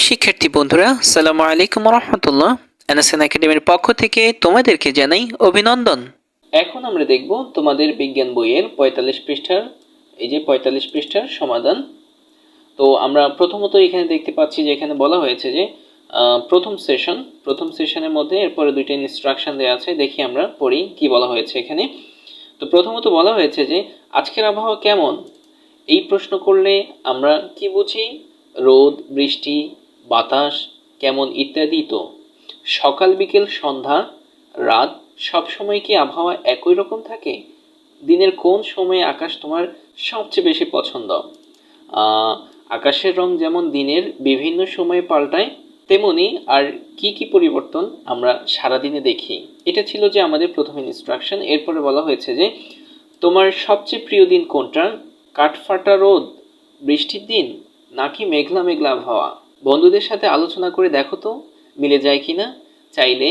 প্রিয় শিক্ষার্থী বন্ধুরা সালামু আলাইকুম রহমতুল্লাহ এনএসএন একাডেমির পক্ষ থেকে তোমাদেরকে জানাই অভিনন্দন। এখন আমরা দেখব তোমাদের বিজ্ঞান বইয়ের পঁয়তাল্লিশ পৃষ্ঠার, এই যে পঁয়তাল্লিশ পৃষ্ঠার সমাধান। তো আমরা প্রথমত এখানে দেখতে পাচ্ছি যে এখানে বলা হয়েছে যে প্রথম সেশন, প্রথম সেশনের মধ্যে এরপরে দুইটা ইনস্ট্রাকশন দেওয়া আছে, দেখি আমরা পড়ি কি বলা হয়েছে এখানে। তো প্রথমত বলা হয়েছে যে, আজকের আবহাওয়া কেমন? এই প্রশ্ন করলে আমরা কি বুঝি? রোদ, বৃষ্টি বাতাস কেমন ইত্যাদি তো। সকাল, বিকেল, সন্ধ্যা, রাত সব সময় কি আবহাওয়া একই রকম থাকে? দিনের কোন সময়ে আকাশ তোমার সবচেয়ে বেশি পছন্দ? আকাশের রং যেমন দিনের বিভিন্ন সময়ে পাল্টায়, তেমনি আর কি কি পরিবর্তন আমরা সারাদিনে দেখি? এটা ছিল যে আমাদের প্রথম ইনস্ট্রাকশন এরপরে বলা হয়েছে যে, তোমার সবচেয়ে প্রিয় দিন কোনটা? কাঠফাটা রোদ, বৃষ্টির দিন, নাকি মেঘলা মেঘলা আবহাওয়া? বন্ধুদের সাথে আলোচনা করে দেখো তো, মিলে যায় কিনা? চাইলে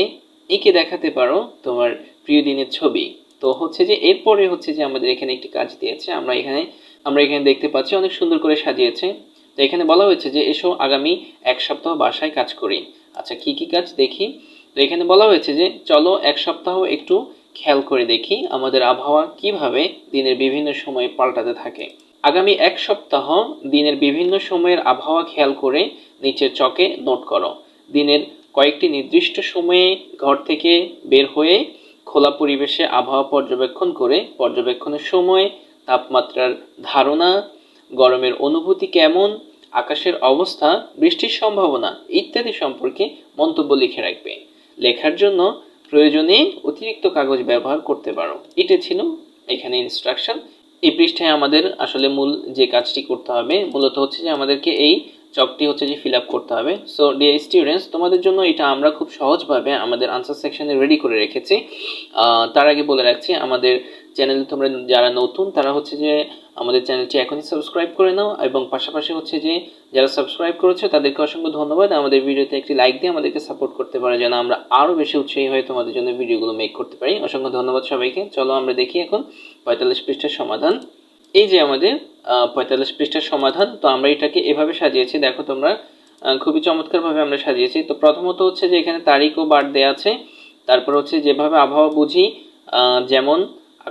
এঁকে দেখাতে পারো তোমার প্রিয় দিনের ছবি। তো হচ্ছে যে, এরপরে হচ্ছে যে আমাদের এখানে একটি কাজ দিয়েছে। আমরা এখানে আমরা এখানে দেখতে পাচ্ছি অনেক সুন্দর করে সাজিয়েছে। তো এখানে বলা হয়েছে যে, এসো আগামী এক সপ্তাহ বাসায় কাজ করি। আচ্ছা কি কি কাজ দেখি? তো এখানে বলা হয়েছে যে, চলো এক সপ্তাহ একটু খেয়াল করে দেখি আমাদের আবহাওয়া কীভাবে দিনের বিভিন্ন সময়ে পাল্টাতে থাকে। আগামী এক সপ্তাহ দিনের বিভিন্ন সময়ের আবহাওয়া খেয়াল করে নিচের চকে নোট করো। দিনের কয়েকটি নির্দিষ্ট সময়ে ঘর থেকে বের হয়ে খোলা পরিবেশে আবহাওয়া পর্যবেক্ষণ করে, পর্যবেক্ষণের সময় তাপমাত্রার ধারণা, গরমের অনুভূতি কেমন, আকাশের অবস্থা, বৃষ্টির সম্ভাবনা ইত্যাদি সম্পর্কে মন্তব্য লিখে রাখবে। লেখার জন্য প্রয়োজনে অতিরিক্ত কাগজ ব্যবহার করতে পারো। এটা ছিল এখানে ইনস্ট্রাকশন এই পৃষ্ঠায় আমাদের আসলে মূল যে কাজটি করতে হবে, মূলত হচ্ছে যে আমাদেরকে এই চকটি হচ্ছে যে ফিল আপ করতে হবে। সো ডিয়ার স্টুডেন্টস তোমাদের জন্য এটা আমরা খুব সহজভাবে আমাদের আনসার সেকশনে রেডি করে রেখেছি। তার আগে বলে রাখছি, আমাদের চ্যানেলে তোমরা যারা নতুন, তারা হচ্ছে যে আমাদের চ্যানেলটি এখনই সাবস্ক্রাইব করে নাও এবং পাশাপাশি হচ্ছে যে যারা সাবস্ক্রাইব করেছে, তাদেরকে অসংখ্য ধন্যবাদ। আমাদের ভিডিওতে একটি লাইক দিয়ে আমাদেরকে সাপোর্ট করতে পারে, যেন আমরা আরও বেশি উৎসাহী হয়ে তোমাদের জন্য ভিডিওগুলো মেক করতে পারি। অসংখ্য ধন্যবাদ সবাইকে। চলো আমরা দেখি এখন পঁয়তাল্লিশ পৃষ্ঠার সমাধান। এই যে আমাদের পঁয়তাল্লিশ পৃষ্ঠার সমাধান, তো আমরা এটাকে এভাবে সাজিয়েছি। দেখো তোমরা খুবই চমৎকারভাবে আমরা সাজিয়েছি। তো প্রথমত হচ্ছে যে এখানে তারিখ ও বার দেওয়া আছে। তারপর হচ্ছে যেভাবে আবহাওয়া বুঝি যেমন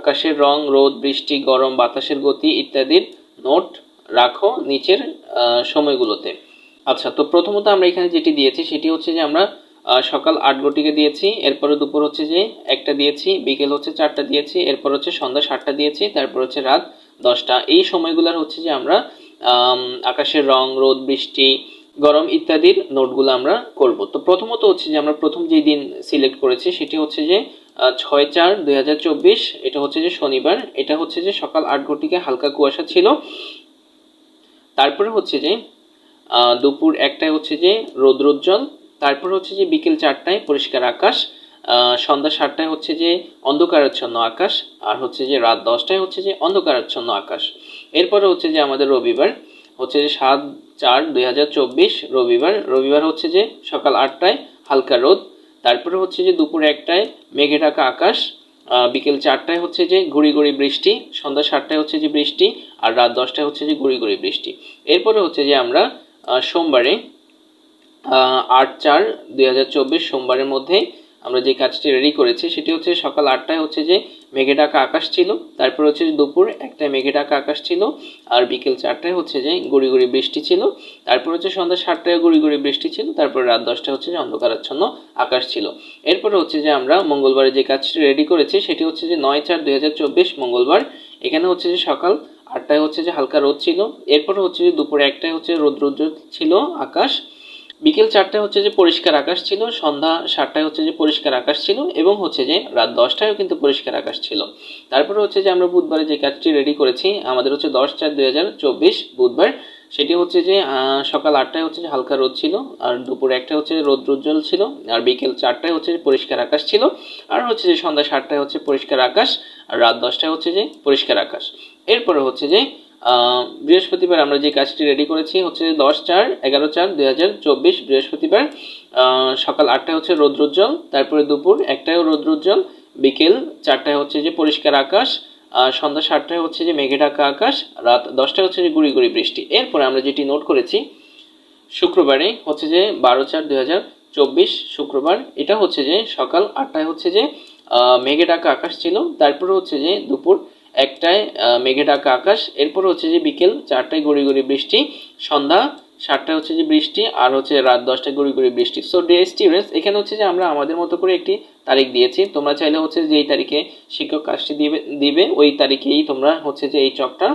আকাশের রং, রোদ, বৃষ্টি, গরম, বাতাসের গতি ইত্যাদির নোট রাখো নিচের সময়গুলোতে। আচ্ছা তো প্রথমত আমরা এখানে যেটি দিয়েছি, সেটি হচ্ছে যে আমরা সকাল আট ঘটিকে দিয়েছি। এরপরে দুপুর হচ্ছে যে একটা দিয়েছি, বিকেল হচ্ছে চারটা দিয়েছি, এরপর হচ্ছে সন্ধ্যা সাতটা দিয়েছি, তারপর হচ্ছে রাত দশটা। এই সময়গুলোর হচ্ছে যে আমরা আকাশের রং, রোদ, বৃষ্টি, গরম ইত্যাদির নোটগুলো আমরা করব। তো প্রথমত হচ্ছে যে আমরা প্রথম যে দিন সিলেক্ট করেছি সেটি হচ্ছে যে ছয় চার দুই এটা হচ্ছে যে শনিবার, এটা হচ্ছে যে সকাল আট ঘটিকে হালকা কুয়াশা ছিল। তারপরে হচ্ছে যে দুপুর একটায় হচ্ছে যে রৌদ্রোজ্জ্বল, তারপর হচ্ছে যে বিকেল চারটায় পরিষ্কার আকাশ সন্ধ্যা সাতটায় হচ্ছে যে অন্ধকারাচ্ছন্ন আকাশ আর হচ্ছে যে রাত দশটায় হচ্ছে যে অন্ধকারাচ্ছন্ন আকাশ এরপরে হচ্ছে যে আমাদের রবিবার হচ্ছে যে সাত চার দুই রবিবার রবিবার হচ্ছে যে সকাল আটটায় হালকা রোদ তারপরে হচ্ছে যে দুপুর একটায় মেঘে ঢাকা আকাশ বিকেল চারটায় হচ্ছে যে ঘুড়ি গুড়ি বৃষ্টি সন্ধ্যা সাতটায় হচ্ছে যে বৃষ্টি আর রাত দশটায় হচ্ছে যে গুড়ি গুড়ি বৃষ্টি এরপরে হচ্ছে যে আমরা সোমবারে আট চার দুই সোমবারের মধ্যে আমরা যে কাজটি রেডি করেছি, সেটি হচ্ছে সকাল আটটায় হচ্ছে যে মেঘে ঢাকা আকাশ ছিল, তারপর হচ্ছে দুপুর একটায় মেঘে ঢাকা আকাশ ছিল, আর বিকেল চারটায় হচ্ছে যে গুড়ি গুড়ি বৃষ্টি ছিল, তারপর হচ্ছে সন্ধ্যা সাতটায় গুড়ি গুড়ি বৃষ্টি ছিল, তারপর রাত দশটায় হচ্ছে যে অন্ধকারাচ্ছন্ন আকাশ ছিল। এরপরে হচ্ছে যে আমরা মঙ্গলবারে যে কাজটি রেডি করেছি, সেটি হচ্ছে যে নয় চার দুই মঙ্গলবার, এখানে হচ্ছে যে সকাল আটটায় হচ্ছে যে হালকা রোদ ছিল, এরপরে হচ্ছে যে দুপুরে একটায় হচ্ছে রৌদ্রোজ্জ্বল ছিল আকাশ বিকেল চারটায় হচ্ছে যে পরিষ্কার আকাশ ছিল সন্ধ্যা সাতটায় হচ্ছে যে পরিষ্কার আকাশ ছিল এবং হচ্ছে যে রাত দশটায়ও কিন্তু পরিষ্কার আকাশ ছিল তারপরে হচ্ছে যে আমরা বুধবারে যে কাজটি রেডি করেছি আমাদের হচ্ছে দশ চার দুই হাজার চব্বিশ বুধবার সেটি হচ্ছে যে সকাল আটটায় হচ্ছে যে হালকা রোদ ছিল আর দুপুর একটায় হচ্ছে রৌদ্রোজ্জ্বল ছিল আর বিকেল চারটায় হচ্ছে যে পরিষ্কার আকাশ ছিল আর হচ্ছে যে সন্ধ্যা সাতটায় হচ্ছে পরিষ্কার আকাশ আর রাত দশটায় হচ্ছে যে পরিষ্কার আকাশ এরপরে হচ্ছে যে বৃহস্পতিবার আমরা যে কাজটি রেডি করেছি হচ্ছে দশ চার এগারো চার দুই হাজার চব্বিশ বৃহস্পতিবার সকাল আটটায় হচ্ছে রৌদ্রোজ্জ্বল তারপরে দুপুর একটায়ও রৌদ্রোজ্জ্বল বিকেল চারটায় হচ্ছে যে পরিষ্কার আকাশ সন্ধ্যা সাতটায় হচ্ছে যে মেঘে ঢাকা আকাশ, রাত দশটায় হচ্ছে যে গুড়ি গুড়ি বৃষ্টি। এরপরে আমরা যেটি নোট করেছি, শুক্রবারে হচ্ছে যে বারো চার দুই চব্বিশ শুক্রবার, এটা হচ্ছে যে সকাল আটটায় হচ্ছে যে মেঘে ঢাকা আকাশ ছিল, তারপরে হচ্ছে যে দুপুর একটায় মেঘে ঢাকা আকাশ, এরপর হচ্ছে যে বিকেল চারটায় গড়ি গড়ি বৃষ্টি, সন্ধ্যা সাতটায় হচ্ছে যে বৃষ্টি, আর হচ্ছে রাত দশটায় গড়ি গড়ি বৃষ্টি। সো ডে স্টিউডেন্টস এখানে হচ্ছে যে আমরা আমাদের মতো করে একটি তারিখ দিয়েছি। তোমরা চাইলে হচ্ছে যে এই তারিখে শিক্ষক কাজটি দিবে দিবে, ওই তারিখেই তোমরা হচ্ছে যে এই চকটা,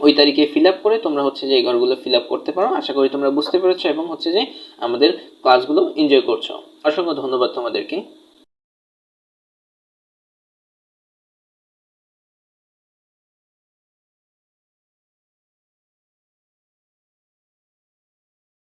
ওই তারিখে ফিল আপ করে তোমরা হচ্ছে যে এই ঘরগুলো ফিল আপ করতে পারো। আশা করি তোমরা বুঝতে পেরেছ এবং হচ্ছে যে আমাদের ক্লাসগুলো এনজয় করছ। অসংখ্য ধন্যবাদ তোমাদেরকে।